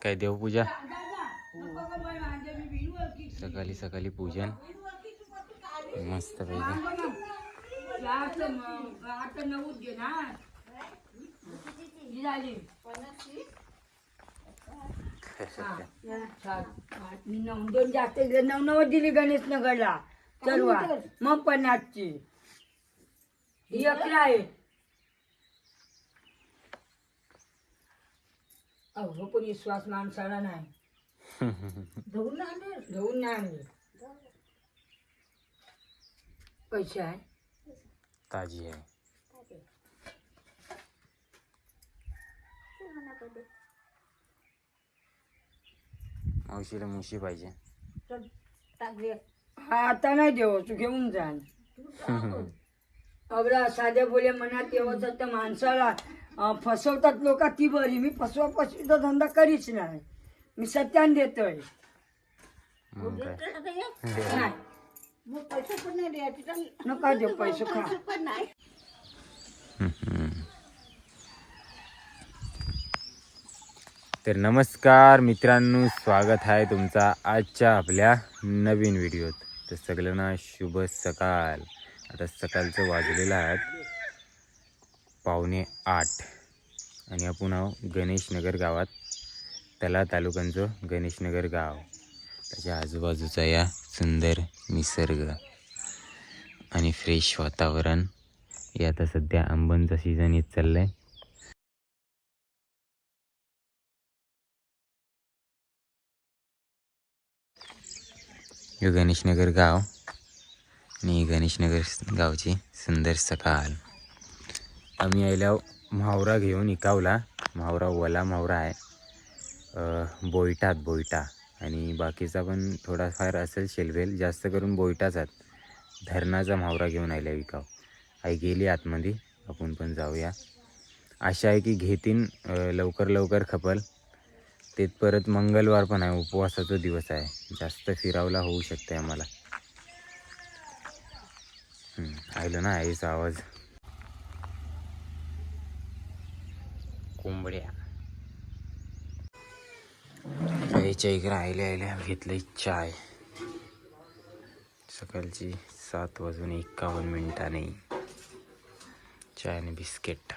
काय देवपूजा? सकाळी सकाळी पूजन. मस्त नऊ दोन जास्त दिले. नऊ नव्वद दिली गणेश नगरला सर्व मग पन्नासची ही अकरा आहे. अहो पण विश्वास माणसाला नाही. धुवून आणले धुवून नाही आणले. पैसे आहे. ताजी आहे. मावशीला मुशी पाहिजे. हा आता नाही देव तू घेऊन जा. अगदा साध्या बोले मनात येवत तर माणसाला फसवतात लोक ती बरी. मी फसवा फसवीचा धंदा करीच नाही. मी सत्यान देतोय. मग काय? नाही. नका देऊ पैसे खा. तर नमस्कार मित्रांनो स्वागत आहे तुमचा आजच्या आपल्या नवीन व्हिडिओत. तर सगळ्यांना शुभ सकाळ. आता सकाळचं वाजलेलं आहेत पावणे आठ. आणि आपण आहो गणेशनगर गावात. तला तालुक्यांचं गणेशनगर गाव. त्याच्या आजूबाजूचा या सुंदर निसर्ग आणि फ्रेश वातावरण. हे आता सध्या आंबनचा सीझन येत चाललं आहे हे गणेशनगर गाव. आणि गणेशनगर गावची सुंदर सकाळ आम्ही आयल्या म्हावरा घेऊन इकावला. म्हावरा वला म्हावरा आहे. बोयटात बोयटा आणि बाकीचा पण थोडाफार असेल शेलवेल जास्त करून बोयटाच आहेत. धरणाचा म्हावरा घेऊन आयला विकाव आई गेली आतमध्ये. आपण पण जाऊया. आशा आहे की घेतीन लवकर लवकर खपल. ते परत मंगळवार पण आहे. उपवासाचा दिवस आहे. जास्त फिरावला होऊ शकते आम्हाला. आयलं ना आईचा आवाज. कोंबड्या. आईच्या इकडे आयल्या आयल्या घेतलं चाय. सकाळची सात वाजून एकावन्न मिनिटाने. चाय आणि बिस्किट.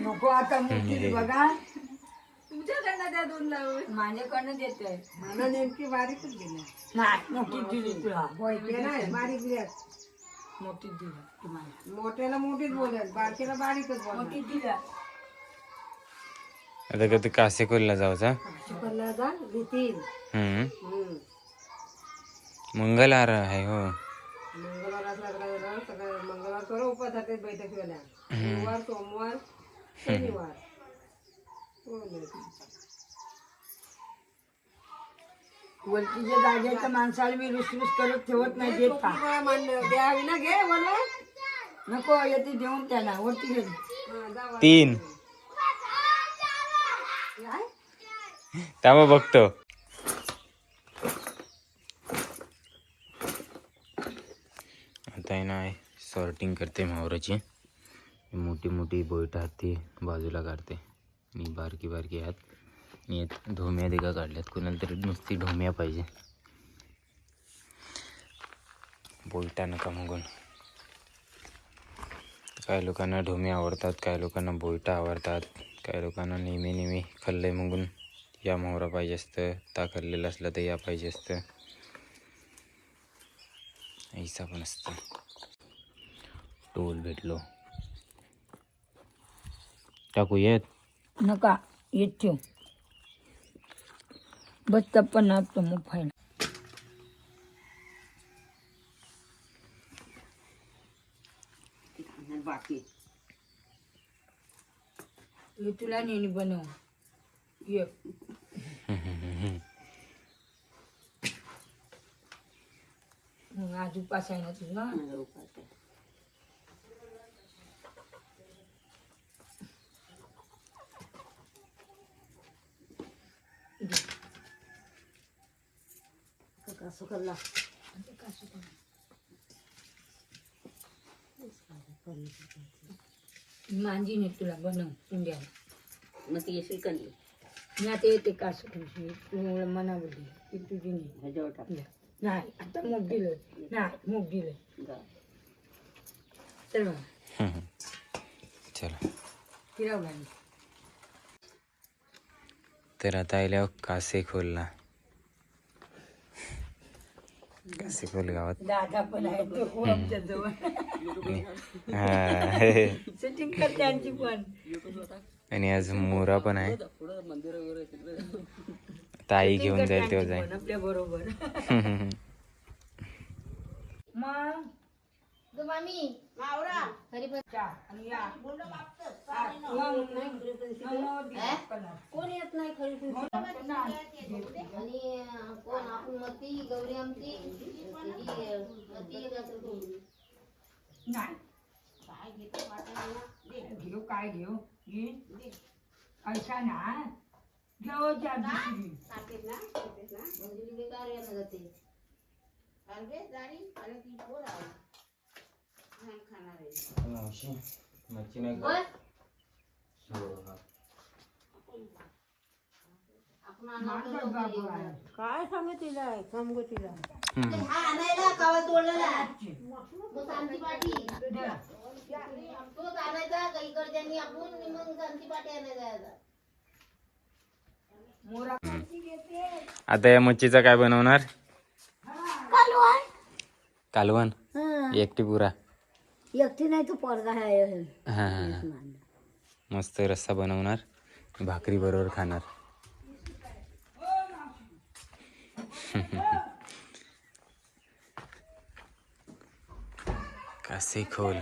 नको आता मोठी बघा. तुमच्याकडनं त्या दोन लावून माझ्याकडनं देते मला नेमकी बारीकच दिली नाही मोठी दिली तुला. ते नाही बारीक दिल्यात मोठी दिली तुम्हाला. मोठ्याला मोठीच बोलत बारक्याला बारीकच मोठी दिला. आता कधी कासेकोलला जाऊचा जा हम्म. मंगलवार आहे हो. मंगळवार असला तर काय झालं? सगळं मंगळवार करू उपास जाते बैठक वेळेला गुरुवार सोमवार शनिवार. हो. वरतीच्या जागेच्या माणसाला मी रुसरुस करत ठेवत नाही देत का द्यावी ना घे बोलवा नको येते देऊन त्याला वरती घे. तीन. त्यामुळे बघतो आता आहे ना सॉर्टिंग करते मावराची. मोठी मोठी बोईट आहात ती बाजूला काढते. आणि बारकी बारकी आहात आणि ढोम्या देखा काढल्यात. कोणाला तरी नुसती ढोम्या पाहिजे. बोईटा नका मागून. काही लोकांना ढोमे आवडतात काही लोकांना बोयटा आवडतात काही लोकांना नेहमी नेहमी खल्ले मागून. या मोहरा पाहिजे असतं ता खाल्लेलं असला तर या पाहिजे असतं. ऐसा पण असतं. टोल भेटलो. टाकू येत? नका येत ठेव. बस तप्पन ना तो मग फाईन बाकी हे तुला नेहमी बनव. ये. मग आज उपास आहे ना तुझा? कासू खाल्ला मांजी नाही तुला बनव इंडिया मग ती श्रीखंड मी आता येते कासू खायची तू मना बोलली ती तुझी नाही. नाही आता मूग दिलं. नाही मूग दिलं. चल बघा चला. लागेल तर आता आल्यावर कासे खोलला. कासे खोल गावात? दादा पण आहे तो आमच्या जवळ. सेटिंग कर त्यांची पण. आणि आज मोरा पण आहे. ताई घेऊन जाईल तेव्हा जाईल. आपल्या बरोबर. मग? मग, मग, कोण येत नाही खरी आणि कोण? आपण मती गौरी आमची. ही, मती. नाही. काय घेते वाटायला. घेऊ काय घेऊ? घे पैसा ना घेऊ त्या ना? खातेत ना? मंजुरी बेकार येणं जाते. खारगे, जाडी, आणि ती पोर आहे. काय सांगू तिला? समगू तिला. हा आणायला कावळ तोडलेला मग शांती पाठी तोच आणायचा का इकडच्यांनी आपण आणि मग शांती पाठी आणायचा याचा. मोरा आता या मच्छीचा काय बनवणार? कालवण. एकटी पुरा. एकटी नाही तू पोरगा आहे हा हा मस्त रस्सा बनवणार भाकरी बरोबर खाणार. कासे खोल.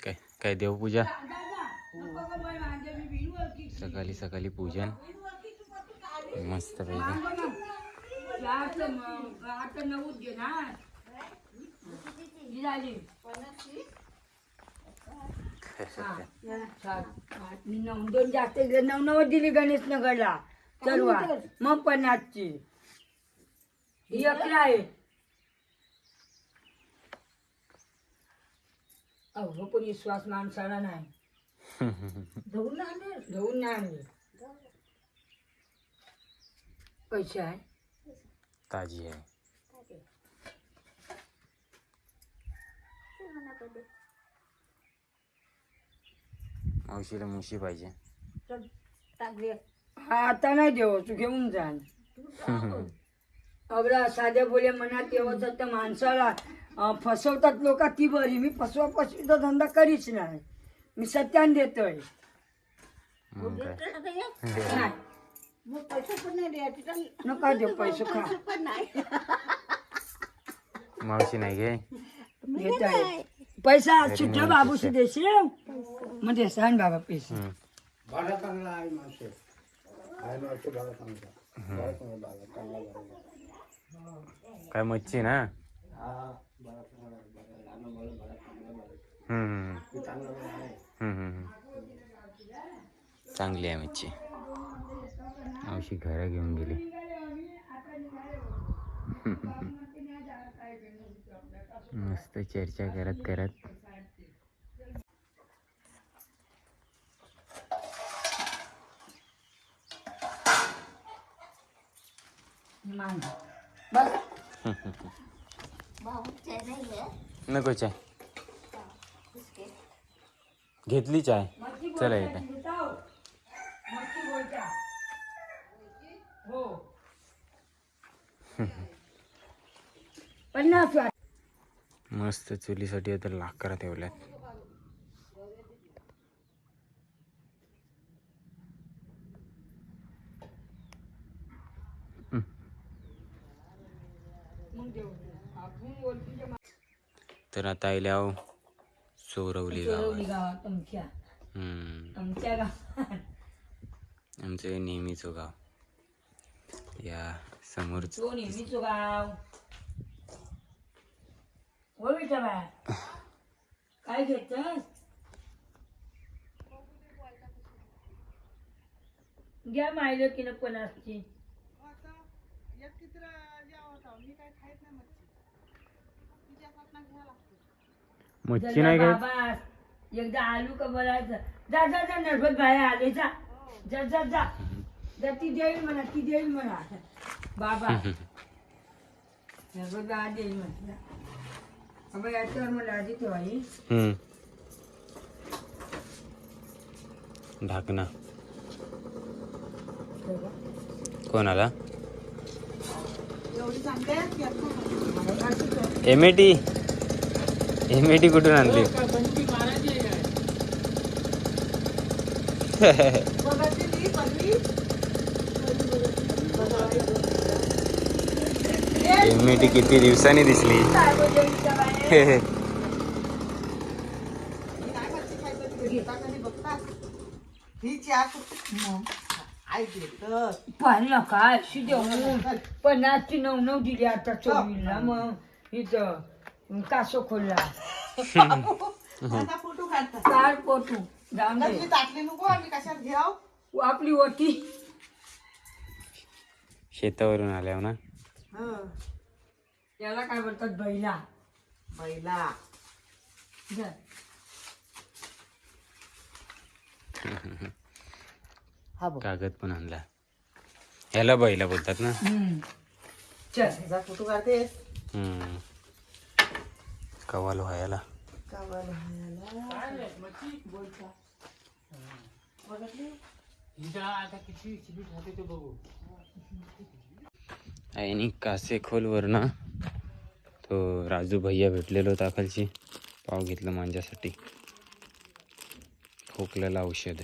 काय? काय देवपूजा? सकाळी सकाळी पूजन. मस्त पैकी. मी नऊ दोन जास्त नऊ नऊ दिली गणेश नगरला सर्व मग पन्नासची. ही अकरा आहे. अहो पण विश्वास माणसाला नाही. धुवून आणले धुवून नाही आणले पैसे आहे? ताजी आहे. मावशीला मुशी पाहिजे. हा आता नाही देव तू घेऊन जा. अगरा साध्या बोले मनात येवत तर माणसाला अं, फसवतात लोक ती बरी. मी फसवा फसवीचा धंदा करीच नाही. मी सत्यान देतोय मग काय नाही मग पैसे पण नाही द्यायचे नका देऊ पैसे खा पण नाही मावशी नाही घे घेत आहे पैसा सुट्ट्या बाबूशी देशील मग देसान बाबा पैसे हम्म. भाडा चांगला आहे माणसे आहे माणसे भाडा चांगला भाडा चांगला भाडा चांगला भाडा काय मच्छी ना हा भाडा चांगला आहे, भाडा लहान भाडा भाडा चांगला भाडा हम्म, ते चांगला भाडा आहे हम्म, हम्म, हम्म. चांगली आहे मच्छी मावशी घरा घेऊन गेली. मस्त चर्चा करत करत. नको चाय. घेतली चाय. चला येते मच्छी बोलता हो. पन्नास मस्त चुलीसाठी आता लाकडा ठेवल्यात. तर आता आल्याव चोरवली गावात. आमच्या गावात. आमचं नेहमीचं गाव. या समोर काय घेत घ्या मायलो की नको नासची मच्छी. नाही बाबा एकदा आलू का बोलायचं जा जा जा नरबत बाहेर आले जा. जा जा जा. जा ती देईल म्हणा ती देईल म्हणा बाबा बाहेर देईल म्हटलं अगं याच्यावर मला आधी ठेवाई. ढाकणा कोणाला M A T M A T कुठून आणली एम ए टी किती दिवसांनी दिसली. पाहिलं अशी देऊन. पन्नासची नऊ नऊ दिली आता चोवीसला मग. इथं कासो खोलला. फोटो काढतात. चार पोटू जाऊन दे. कसली ताटली नको आम्ही कशात घ्याव? आपली ओटी. शेतावरून आल्यावर ना? याला काय बोलतात? बैला. बैला. जा. हा बघ. कागद पण आणला. ह्याला बैला बोलतात ना? हम्म. चल. त्याचा फोटो काढतेस? हम्म. कवाल व्हायला. आणि कासे खोलवर ना तो राजू भैया भेटलेलो होता खालची. पाव घेतलं माझ्यासाठी खोकल्याला औषध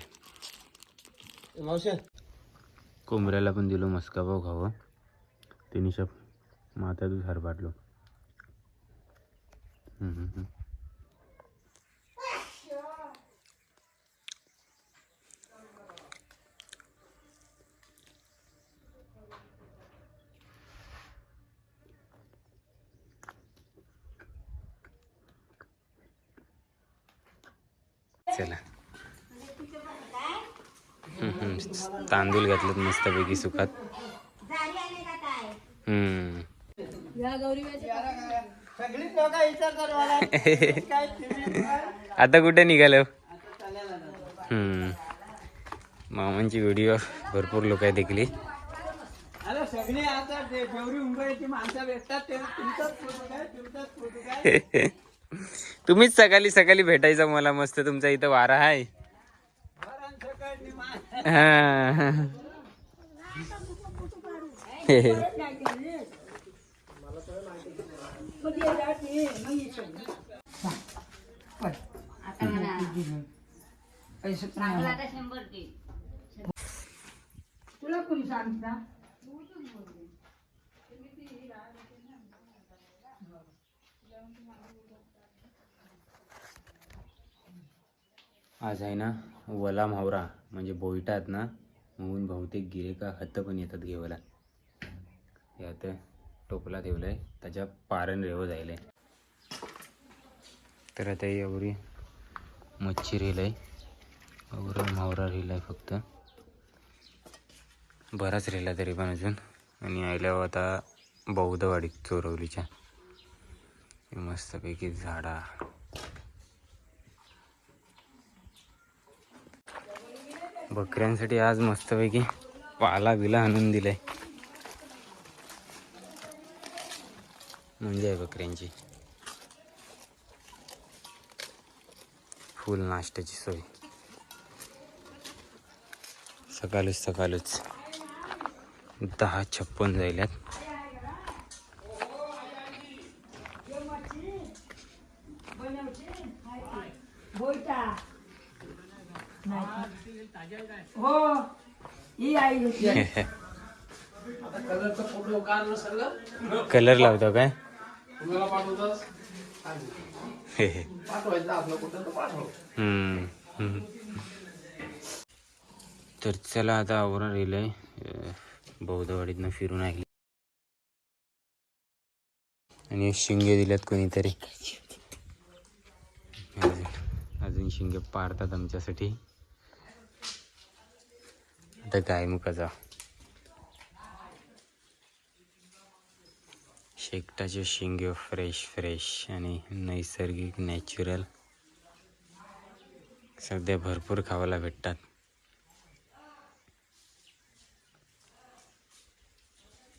कोंबऱ्याला पण दिलो मस्का पाव खावं. तिने शप माथ्यातच हार पाडलो. त्याला तांदूळ घातलेत मस्तपैकी सुखात हम्म. आता कुठे निघालो हो? हम्म. मामांची व्हिडिओ भरपूर लोक आहेत देखली सगळे आता जेवढी मुंबईची माणसं भेटतात ते तुमचाच फोटो काय तुमचाच फोटो काय तुम्हीच सकाळी सकाळी भेटायचं मला मस्त तुमचा इथं वारा आहे तुला कोणी सांगता हा. मग ये जात ये, मग ये चल. पण, आता म्हणा पैसे पण चांगला नाही. आता शंभर दे तुला कोणी सांगता आज आहे ना वला मावरा म्हणजे बोईटात ना म्हणून बहुतेक गिरेका हत्त पण येतात घेवायला. यात टोपला ठेवलाय त्याच्या पारण रेव जायलंय. तर आता एवढी मच्छी रेल आहे एवढं मावरा रेल आहे फक्त. बराच रेला तरी पण अजून. आणि आयल्यावर आता बौद्धवाडी चोरवलीच्या. मस्तपैकी झाडा. बकऱ्यांसाठी आज मस्तपैकी पाला बिला आणून दिलाय. म्हणजे आहे बकऱ्यांची. फुल नाश्त्याची सोय. सकाळीच सकाळीच दहा छप्पन जायल्यात बोलता नाही. हो ही आई घेतली. कलर लावतो काय. तर चला आता आवरण रेलय बौद्धवाडीतनं फिरून ऐकली आणि शिंगे दिल्यात कोणीतरी. अजून अजून शिंगे पाडतात आमच्यासाठी. आता गायमुखाचा शेकटाचे शेंगे फ्रेश फ्रेश आणि नैसर्गिक नॅचरल सध्या भरपूर खावायला भेटतात.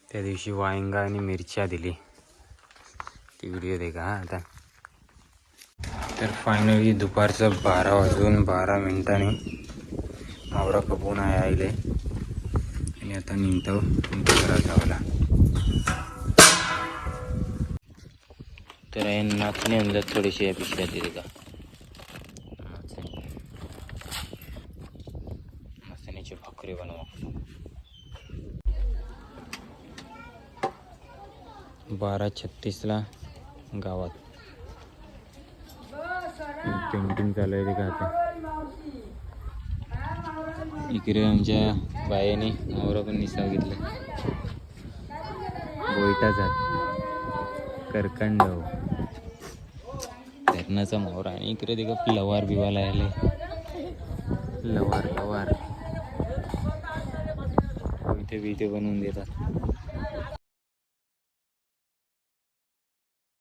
त्या दिवशी वांगा आणि मिरच्या दिली. ती व्हिडिओ दे का आता. तर फायनली दुपारचं बारा वाजून बारा मिनिटांनी मावरा कपून आहे आईले. आणि आता निघतो दुसरा जावला तर नाचणी आणलं थोडीशी या पिशव्यात दिली का? नाचणी नाचणीची भाकरी बनवा. बारा छत्तीसला गावात. पेंटिंग चालू आहे ते का आता. इकडे आमच्या बायाने नवरा पण निसाव घेतलं. जात करकंड. धरणाचा मोहरा आणि इकडे ते का लवार बिवाला आले लवार लवार. इथे बिथे बनवून देतात.